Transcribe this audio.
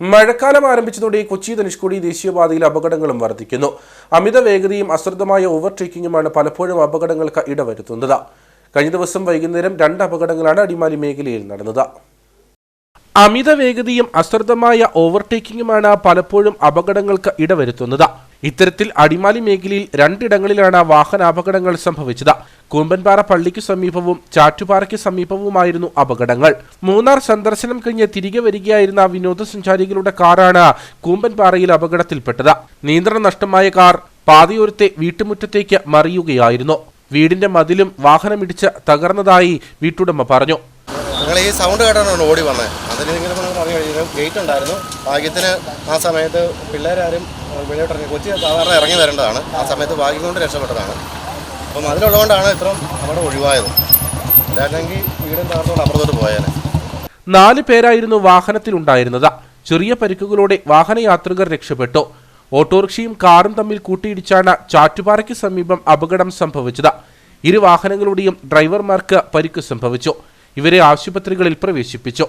മഴക്കാലം ആരംഭിച്ചതോടെ കൊച്ചി ധനുഷ്കോടി ദേശീയപാതയിൽ അപകടങ്ങളും വർദ്ധിക്കുന്നു. അമിത വേഗതയും അശ്രദ്ധമായ ഓവർടേക്കിങ്ങുമാണ് പലപ്പോഴും അപകടങ്ങൾക്ക് ഇടവരുത്തുന്നത്. കഴിഞ്ഞ ദിവസം വൈകുന്നേരം രണ്ട് അപകടങ്ങളാണ് അടിമാലി മേഖലയിൽ നടന്നത്. അമിത വേഗതയും അശ്രദ്ധമായ ഓവർടേക്കിങ്ങുമാണ് പലപ്പോഴും അപകടങ്ങൾക്ക് ഇടവരുത്തുന്നത്. ഇത്തരത്തിൽ അടിമാലി മേഖലയിൽ രണ്ടിടങ്ങളിലാണ് വാഹനാപകടങ്ങൾ സംഭവിച്ചത്. കൂമ്പൻപാറ പള്ളിക്ക് സമീപവും ചാറ്റുപാറയ്ക്ക് സമീപവുമായിരുന്നു അപകടങ്ങൾ. മൂന്നാർ സന്ദർശനം കഴിഞ്ഞ് തിരികെ വരികയായിരുന്ന വിനോദസഞ്ചാരികളുടെ കാറാണ് കൂമ്പൻപാറയിൽ അപകടത്തിൽപ്പെട്ടത്. നിയന്ത്രണം നഷ്ടമായ കാർ പാതയോരത്തെ വീട്ടുമുറ്റത്തേക്ക് മറിയുകയായിരുന്നു. വീടിന്റെ മതിലും വാഹനമിടിച്ച് തകർന്നതായി വീട്ടുടമ പറഞ്ഞു. ഞങ്ങൾ ഈ സൗണ്ട് കേട്ടാണ് ഓടി വന്നത് കഴിഞ്ഞാൽ ഗേറ്റ് ഉണ്ടായിരുന്നു. ഭാഗ്യത്തിന് ആ സമയത്ത് പിള്ളേരാരും വെളിയോട്ടിറങ്ങി കൊച്ചി സാധാരണ ഇറങ്ങി വരേണ്ടതാണ്. ആ സമയത്ത് ഭാഗ്യം കൊണ്ട് രക്ഷപ്പെട്ടതാണ്. അപ്പം അതിലുള്ളതുകൊണ്ടാണ് ഇത്രയും അവിടെ ഒഴിവായത്. ഇല്ലായിരുന്നെങ്കിൽ വീടും തകർത്തുകൊണ്ട് അപ്പുറത്തോട്ട് പോയേനെ. നാല് പേരായിരുന്നു വാഹനത്തിൽ ഉണ്ടായിരുന്നത് ചെറിയ പരിക്കുകളോടെ വാഹനയാത്രികർ രക്ഷപ്പെട്ടു. ഓട്ടോറിക്ഷയും കാറും തമ്മിൽ കൂട്ടിയിടിച്ചാണ് ചാറ്റുപാറയ്ക്ക് സമീപം അപകടം സംഭവിച്ചത്. ഇരു വാഹനങ്ങളുടെയും ഡ്രൈവർമാർക്ക് പരിക്ക് സംഭവിച്ചു. ഇവരെ ആശുപത്രികളിൽ പ്രവേശിപ്പിച്ചു.